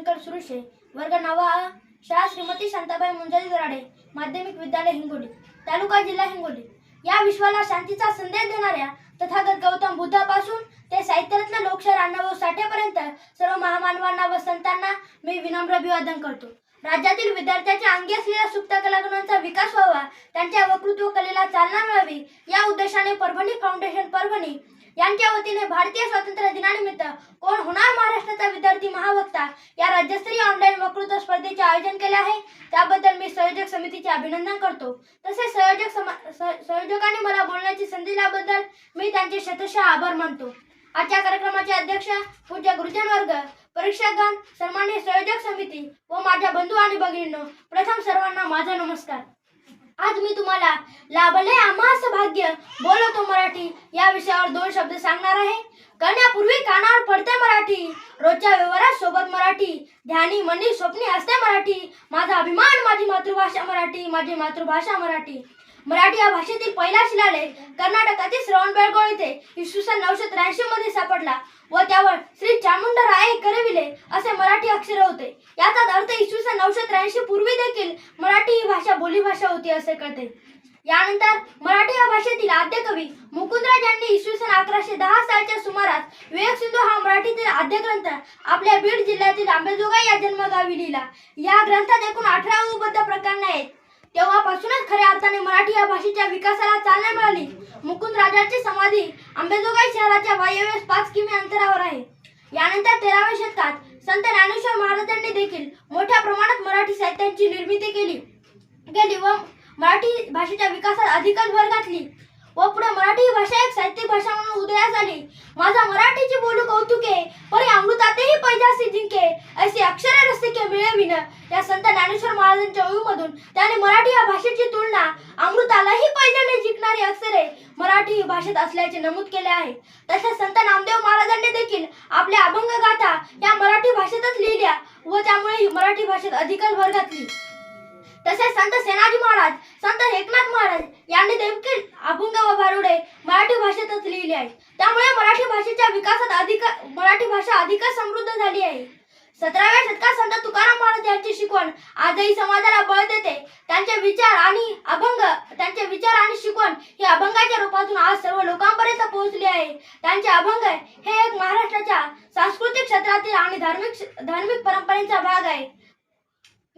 शंकर सुरुषे वर्ग नवा शाळा श्रीमती शांताबाई मुंजाली दराडे माध्यमिक विद्यालय हिंगोली तालुका जिल्हा हिंगोली. या विश्वाला शांतीचा संदेश देणाऱ्या तथागत गौतम बुद्धापासून ते साहित्यरत्न लोकशाहीर अण्णाभाऊ साठेपर्यंत सर्व महामानवांना व संतांना मी विनम्र अभिवादन करतो. राज्यातील विद्यार्थ्यांच्या अंगी असलेल्या सुप्त कलागुणांचा विकास व्हावा त्यांच्या वक्तृत्व कलेला चालना मिळावी या उद्देशाने परभणी फाउंडेशन परभणी यांच्या वतीने भारतीय स्वातंत्र्य दिनानिमित्त कोण होणार महाराष्ट्राचा विद्यार्थी महावक्ता या राज्यस्तरीय ऑनलाईन वक्तृत्व स्पर्धेचे आयोजन केले आहे. त्याबद्दल मी संयोजक समितीचे अभिनंदन करतो. तसेच संयोजक समा संयोजकांनी मला बोलण्याची संधी दिल्याबद्दल मी त्यांचे शतशः आभार मानतो. आजच्या कार्यक्रमाचे अध्यक्ष पूज्य गुरुजन वर्ग परीक्षागण सन्मान्य संयोजक समिती व माझ्या बंधू आणि भगिनींनो प्रथम सर्वांना माझा नमस्कार. आज मी तुम्हाला लाभले आम्हास भाग्य. बोलतो मराठी. या विषयावर दोन शब्द सांगणार आहे. करण्यापूर्वी कानावर पडते मराठी. रोजच्या व्यवहारात सोबत मराठी. ध्यानी मनी स्वप्नी असते मराठी. माझा अभिमान माझी मातृभाषा मराठी. माझी मातृभाषा मराठी. मराठी या भाषेतील पहिला शिलालेख कर्नाटकातील श्रवणबेळगोळ येथे इसवी सन नऊशे त्र्याऐंशी मध्ये सापडला व त्यावर श्री चामुंडराय करविले असे मराठी अक्षर होते. याचा अर्थ इसवी सन नऊशे त्र्याऐंशी पूर्वी देखील मराठी ही भाषा बोलीभाषा होती असे कळते. यानंतर मराठी या भाषेतील आद्य कवी मुकुंदराज यांनी इसवी सन अकराशे दहा सालच्या सुमारास विवेक सिंधू हा मराठीतील आद्य ग्रंथ आपल्या बीड जिल्ह्यातील आंबेजोगाई या जन्मगावी लिहिला. या ग्रंथात एकूण अठरा उबद्ध प्रकरणे आहेत. तेव्हापासूनच खऱ्या अर्थाने मराठी या भाषेच्या विकासाला चालना मिळाली. मुकुंद राजाची समाधी आंबेजोगाई शहराच्या वायव्यास पाच किमी अंतरावर आहे. यानंतर तेराव्या शतकात संत ज्ञानेश्वर महाराजांनी देखील मोठ्या प्रमाणात मराठी साहित्याची निर्मिती केली. गेली व मराठी भाषेच्या विकासात अधिकच भर घातली. व पुढे मराठी भाषा एक साहित्यिक भाषा म्हणून उदयास आली. माझा मराठीची बोलू कौतुके परी अमृतातही पैजासी जिंके असे अक्षर रस्तिके मिळविन या संत ज्ञानेश्वर महाराजांच्या ओळीमधून त्याने मराठी या भाषेची तुलना अमृतालाही पैजाने जिंकणारी अक्षरे मराठी भाषेत असल्याचे नमूद केले आहे. तसेच संत नामदेव महाराजांनी देखील आपल्या अभंग गाथा या मराठी भाषेतच लिहिल्या व त्यामुळे मराठी भाषेत अधिकच भर घातली. तसेच संत सेनाजी महाराज संत एकनाथ महाराज यांनी देखील अभंग व भारुडे मराठी भाषेतच लिहिले आहे त्यामुळे मराठी भाषेच्या विकासात अधिक मराठी भाषा अधिकच समृद्ध झाली आहे. सतराव्या शतकात संत तुकाराम महाराज यांची शिकवण आजही समाजाला बळ देते. त्यांचे विचार आणि अभंग त्यांचे विचार आणि शिकवण ही अभंगाच्या रूपातून आज सर्व लोकांपर्यंत पोहोचली आहे. त्यांचे अभंग हे एक महाराष्ट्राच्या सांस्कृतिक क्षेत्रातील आणि धार्मिक धार्मिक परंपरेचा भाग आहे.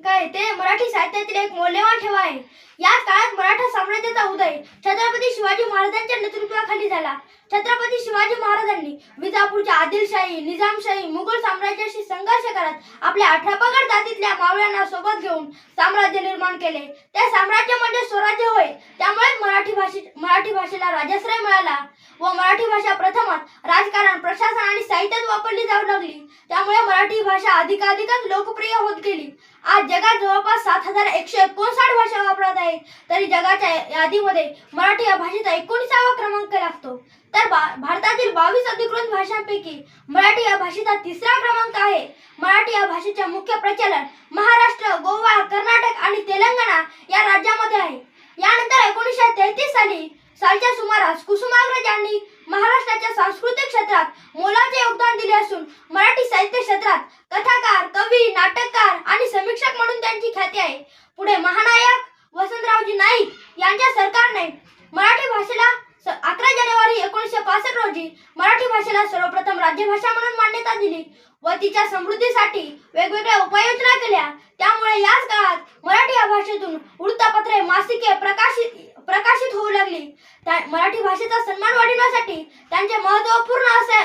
काय ते मराठी साहित्यातील एक मौल्यवान ठेवा आहे. याच काळात मराठा साम्राज्याचा उदय छत्रपती शिवाजी महाराजांच्या नेतृत्वाखाली झाला. छत्रपती शिवाजी महाराजांनी विजापूरच्या आदिलशाही निजामशाही मुघल साम्राज्याशी संघर्ष करत आपल्या अठरापगड जातीतल्या मावळ्यांना सोबत घेऊन साम्राज्य निर्माण केले. ते साम्राज्य म्हणजे स्वराज्य होय. त्यामुळेच मराठी भाषे मराठी भाषेला राजाश्रय मिळाला व मराठी भाषा प्रथमच राजकारण प्रशासन आणि साहित्यात वापरली जाऊ लागली. त्यामुळे मराठी भाषा अधिकाधिकच लोकप्रिय होत गेली. आज जगात जवळपास सात हजार एकशे एकोणसाठ भाषा वापरत आहे. तरी जगाच्या यादीमध्ये मराठी या भाषेचा एकोणीसावा क्रमांक लागतो. तर बा- भारतातील बावीस अधिकृत भाषांपैकी मराठी या भाषेचा तिसरा क्रमांक आहे. मराठी या भाषेचे मुख्य प्रचलन महाराष्ट्र गोवा कर्नाटक आणि तेलंगणा या राज्यामध्ये आहे. यानंतर एकोणीसशे तेहतीस साली सालच्या सुमारास कुसुमाग्रज यांनी महाराष्ट्राच्या सांस्कृतिक क्षेत्रात मोलाचे योगदान दिले असून मराठी साहित्य क्षेत्रात कथाकार नाटककार आणि समीक्षक म्हणून त्यांची ख्याती आहे. पुढे महानायक वसंतरावजी नाईक यांच्या सरकारने मराठी भाषेला अकरा जानेवारी एकोणीसशे पासष्ट रोजी मराठी भाषेला सर्वप्रथम राज्यभाषा म्हणून मान्यता दिली व तिच्या समृद्धीसाठी वेगवेगळ्या उपाययोजना केल्या. त्यामुळे याच काळात मराठी या भाषेतून वृत्तपत्रे मासिके प्रकाशित प्रकाशित होऊ लागली. त्या मराठी भाषेचा सन्मान वाढविण्यासाठी त्यांचे महत्त्वपूर्ण असे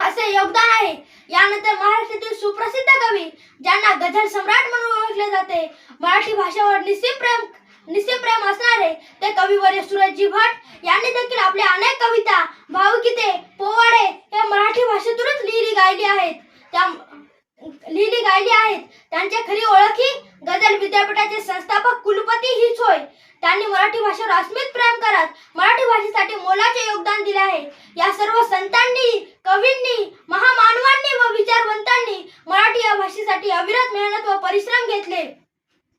असे योगदान आहे. यानंतर महाराष्ट्रातील सुप्रसिद्ध कवी ज्यांना गझल सम्राट म्हणून ओळखले जाते. मराठी भाषेवर निस्सीम प्रेम निस्सीम प्रेम असणारे ते कविवर्य सुरजजी भट यांनी देखील आपल्या अनेक कविता भावगीते पोवाडे हे मराठी भाषेतूनच लिहिली गायली आहेत. त्या लिहिली गायली आहेत. त्यांच्या खरी ओळख ही गझल विद्यापीठाचे संस्थापक कुलपती हीच होय त्यांनी मराठी भाषेवर अस्मित प्रेम करत मराठी भाषेसाठी मोलाचे योगदान दिले आहे. या सर्व संतांनी कवींनी महामानवांनी व विचारवंतांनी मराठी या भाषेसाठी अविरत मेहनत व परिश्रम घेतले.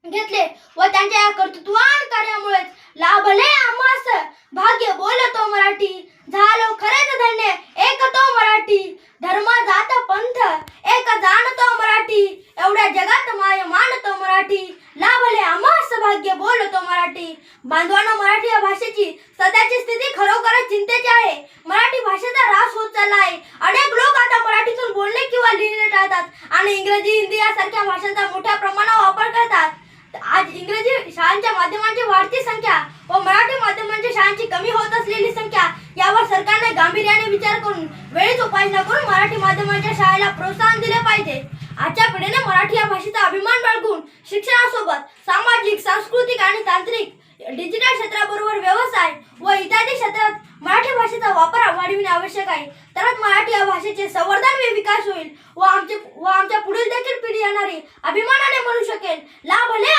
घेतले व त्यांच्या या कर्तृत्वान कार्यामुळेच लाभले आम्हास. भाग्य बोलतो मराठी झालो खरेच धन्य एक तो मराठी. धर्म जात पंथ एक जाणतो मराठी. एवढ्या जगात माय मानतो मराठी. ला भाग्य बोल तो मराठी. बांधवांना मराठी या भाषेची सध्याची स्थिती खरोखरच चिंतेची आहे. मराठी भाषेचा ऱ्हास होत चालला आहे अनेक लोक आता मराठीतून बोलणे किंवा लिहिणे टाळतात आणि इंग्रजी हिंदी यासारख्या भाषांचा मोठ्या प्रमाणावर वापर करतात. आज इंग्रजी शाळांच्या माध्यमांची वाढती संख्या व मराठी माध्यमांच्या शाळांची कमी होत असलेली संख्या यावर सरकारने गांभीर्याने विचार करून वेळेत उपाययोजना करून मराठी माध्यमांच्या शाळेला प्रोत्साहन दिले पाहिजे. आजच्या पिढीने मराठी या भाषेचा अभिमान बाळगून शिक्षणासोबत सामाजिक सांस्कृतिक आणि तांत्रिक डिजिटल क्षेत्राबरोबर व्यवसाय व इत्यादी क्षेत्रात मराठी भाषेचा वापर वाढविणे आवश्यक आहे. तरच मराठी या भाषेचे संवर्धन व विकास होईल व आमचे व आमच्या पुढील देखील पिढी येणारी अभिमानाने म्हणू शकेल. ला भले